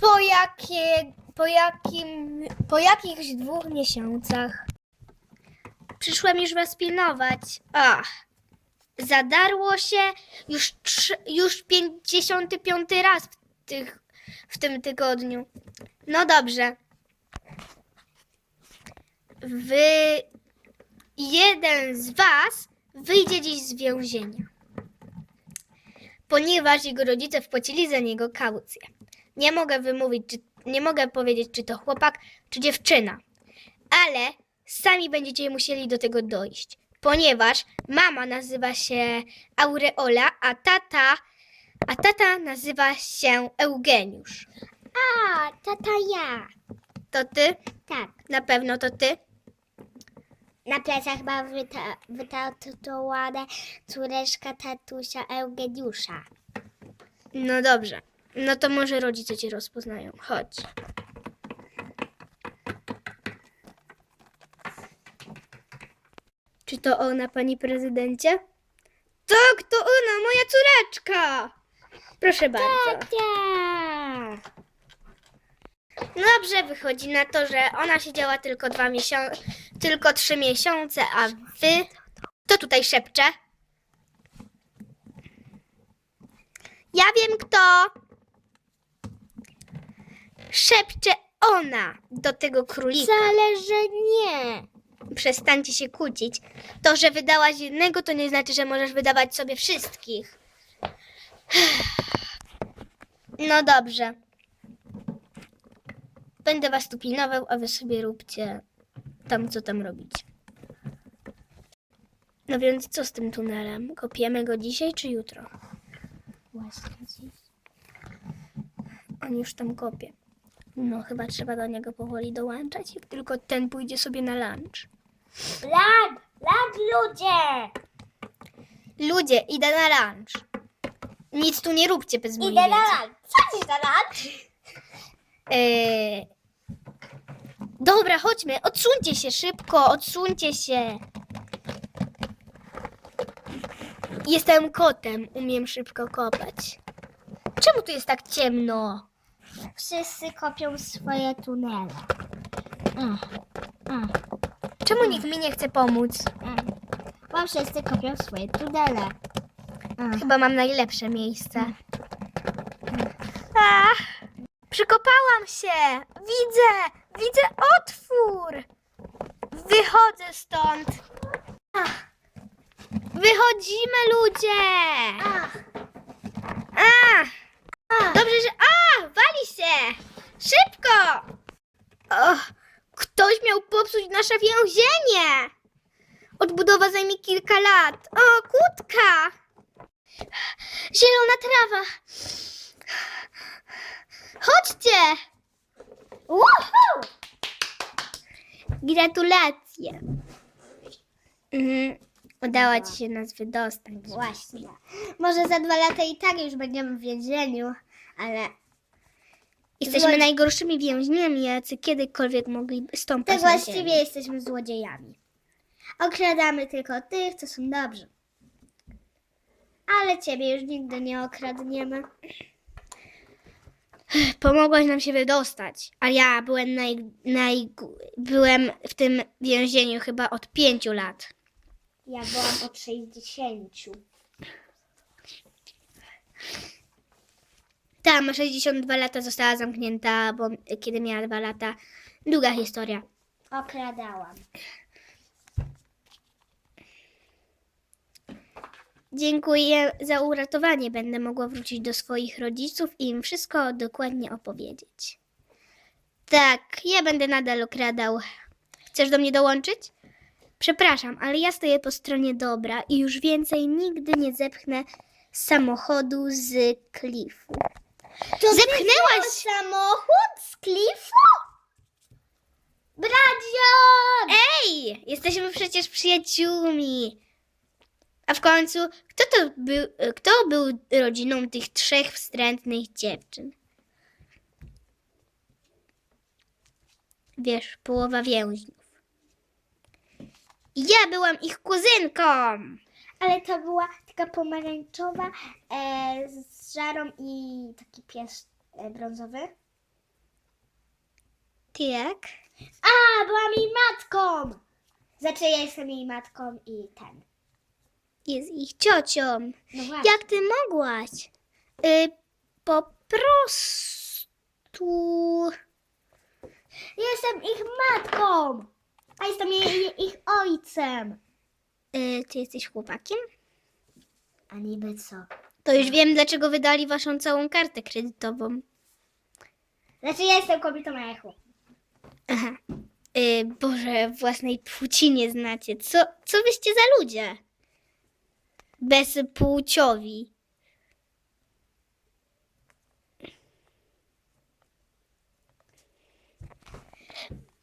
Po jakie, po jakim, po jakichś dwóch miesiącach przyszłam już was pilnować. Ach, zadarło się już, trz, już 55 raz w, tych, w tym tygodniu. No dobrze. Wy, jeden z was wyjdzie dziś z więzienia, ponieważ jego rodzice wpłacili za niego kaucję. Nie mogę wymówić, czy, nie mogę powiedzieć, czy to chłopak, czy dziewczyna, ale sami będziecie musieli do tego dojść, ponieważ mama nazywa się Aureola, a tata, a tata nazywa się Eugeniusz. A, tata ja. To ty? Tak. Na pewno to ty? Na plecach ma wyta- wytatuowane córeczka tatusia Eugeniusza. No dobrze. No to może rodzice cię rozpoznają. Chodź. Czy to ona, pani prezydencie? Tak, to ona, moja córeczka! Proszę bardzo. Ja. Dobrze, wychodzi na to, że ona siedziała tylko dwa miesiące, tylko trzy miesiące, a wy... Kto tutaj szepcze? Ja wiem kto. Szepcze ona do tego królika. Wcale, że nie. Przestańcie się kłócić. To, że wydałaś jednego, to nie znaczy, że możesz wydawać sobie wszystkich. No dobrze. Będę was tu pilnował, a wy sobie róbcie tam, co tam robicie. No więc co z tym tunelem? Kopiemy go dzisiaj czy jutro? Właśnie dziś. On już tam kopie. No chyba trzeba do niego powoli dołączać, jak tylko ten pójdzie sobie na lunch. Lag! Lag ludzie! Ludzie, idę na lunch. Nic tu nie róbcie bez mojej Idę na wiedzy. lag. Co ci za lag? Eee, Dobra, chodźmy. Odsuńcie się szybko, odsuńcie się. Jestem kotem, umiem szybko kopać. Czemu tu jest tak ciemno? Wszyscy kopią swoje tunele. Mm, mm, Czemu nikt mi nie chce pomóc? mm. Bo wszyscy kopią swoje tunele. Chyba mam najlepsze miejsce. Ach, przykopałam się. Widzę, widzę otwór. Wychodzę stąd. Ach, wychodzimy ludzie. Ach, Ach, ach. dobrze, że... A, wali się. Szybko. Och, ktoś miał popsuć nasze więzienie. Odbudowa zajmie kilka lat. O, kłódka. Zielona trawa. Chodźcie. Woohoo! Gratulacje. Mhm. Udało ci się nas wydostać. Właśnie. Może za dwa lata i tak już będziemy w więzieniu, ale Jesteśmy Zło- najgorszymi więźniami, jacy kiedykolwiek mogli stąpać tak na właściwie jesteśmy złodziejami. Okradamy tylko tych, co są dobrzy. Ale ciebie już nigdy nie okradniemy. Pomogłaś nam się wydostać. A ja byłem, naj, naj, byłem w tym więzieniu chyba od pięciu lat. Ja byłam od 60. Ta ma 62 lata, została zamknięta, bo kiedy miała dwa lata. Długa historia. Okradałam. Dziękuję za uratowanie. Będę mogła wrócić do swoich rodziców i im wszystko dokładnie opowiedzieć. Tak, ja będę nadal okradał. Chcesz do mnie dołączyć? Przepraszam, ale ja stoję po stronie dobra i już więcej nigdy nie zepchnę samochodu z klifu. To Zepchnęłaś! samochód z klifu? Bradzion! Ej, jesteśmy przecież przyjaciółmi. A w końcu, kto to był, kto był rodziną tych trzech wstrętnych dziewczyn? Wiesz, połowa więźniów. Ja byłam ich kuzynką. Ale to była taka pomarańczowa e, z żarą i taki pies e, brązowy. Ty jak? A, byłam jej matką! Znaczy, ja jestem jej matką i ten. Jest ich ciocią. No właśnie. Jak ty mogłaś? Y, po prostu... Jestem ich matką! A jestem jej, ich ojcem. Y, ty jesteś chłopakiem? A niby co? To już wiem, dlaczego wydali waszą całą kartę kredytową. Znaczy, ja jestem kobietą a ja chłop. Aha. Y, Boże, własnej płci nie znacie. Co, co wyście za ludzie? Bezpłciowi.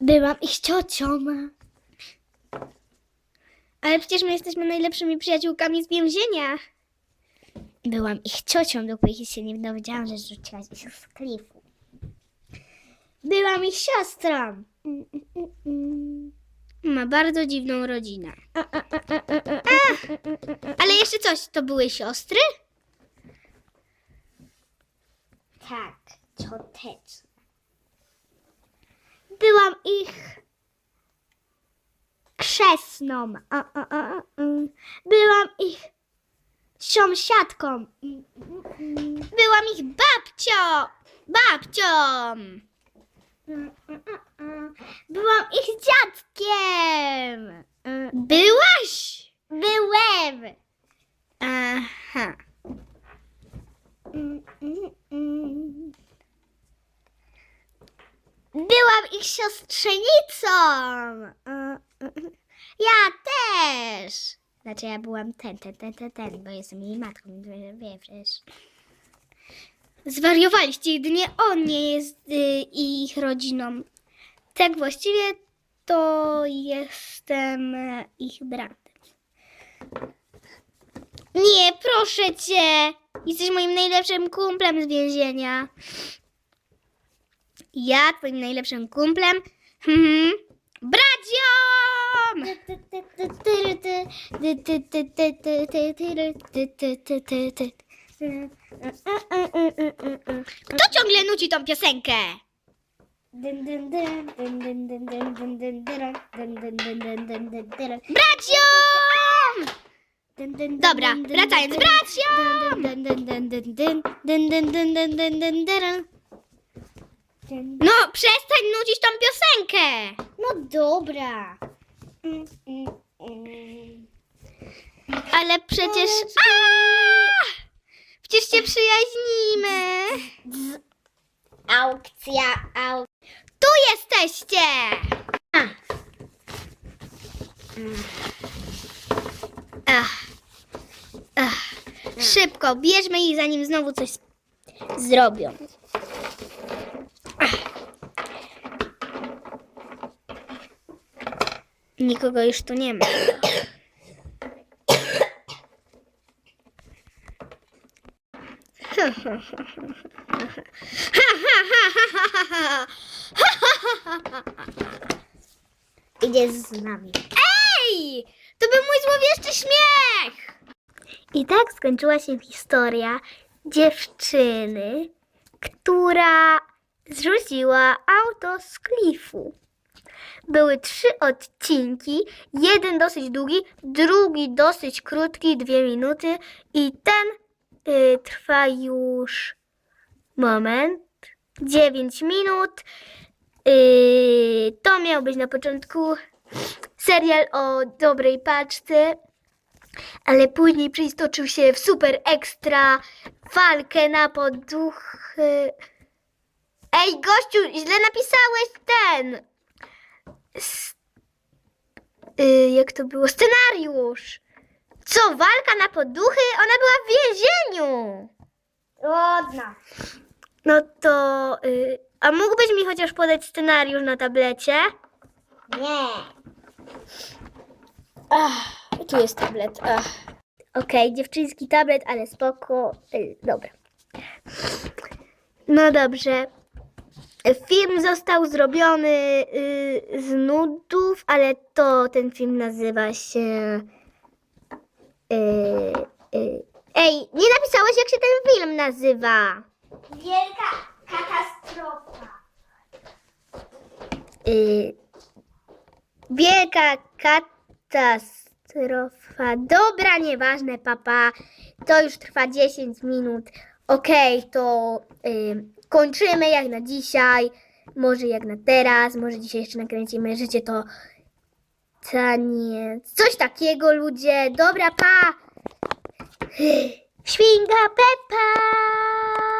Byłam ich ciocią. Ale przecież my jesteśmy najlepszymi przyjaciółkami z więzienia. Byłam ich ciocią, dopóki się nie dowiedziałam, że rzuciłaś ich z klifu. Byłam ich siostrą. Ma bardzo dziwną rodzinę. Ach, ale jeszcze coś, to były siostry? Tak, cioteczne. Byłam ich krzesną. Mm. Byłam ich sąsiadką. Mm, mm, mm. Byłam ich! Babcią! Mm, mm, mm, mm. Byłam ich dziadkiem. Mm, Byłaś? Byłem. Aha. Byłam ich siostrzenicą. Ja też. Znaczy ja byłam ten, ten, ten, ten, ten, bo jestem jej matką, więc wie przecież. Zwariowaliście, jedynie on nie jest y, ich rodziną. Tak właściwie to jestem e, ich bratem. Nie, proszę cię! Jesteś moim najlepszym kumplem z więzienia. Ja twoim najlepszym kumplem? Mhm. Bradziom! Kto ciągle nuci tą piosenkę? Bradziom! Dobra, wracając, braciom! No, przestań nucić tą piosenkę! No dobra. Mm, mm, mm. Ale przecież... Przecież się przyjaźnimy! Aukcja, aukcja. Tu jesteście! Ach. Ach. Szybko, bierzmy ich zanim znowu coś zrobią. Ach. Nikogo już tu nie ma. Idzie z nami. Ej! To był mój złowieszczy śmiech! I tak skończyła się historia dziewczyny, która zrzuciła auto z klifu. Były trzy odcinki, jeden dosyć długi, drugi dosyć krótki, dwie minuty i ten y, trwa już moment, dziewięć minut. Y, to miał być na początku serial o dobrej paczce, ale później przeistoczył się w super ekstra walkę na poduchy. Ej, gościu, źle napisałeś ten. S... Y, jak to było? Scenariusz. Co, walka na poduchy? Ona była w więzieniu. Ładna. No to. Y, a mógłbyś mi chociaż podać scenariusz na tablecie? Nie. Ach, tu jest tablet. Ach. Okej, dziewczyński tablet, ale spoko. Y, dobra. No dobrze. Film został zrobiony y, z nudów, ale to ten film nazywa się. Y, y, ej, nie napisałeś, jak się ten film nazywa. Wielka Katastrofa. Y, wielka katastrofa. Dobra, nieważne, papa. To już trwa 10 minut. Okej, to y, kończymy jak na dzisiaj. Może jak na teraz. Może dzisiaj jeszcze nakręcimy życie to taniec. Coś takiego, ludzie. Dobra, pa. Świnka Pepa.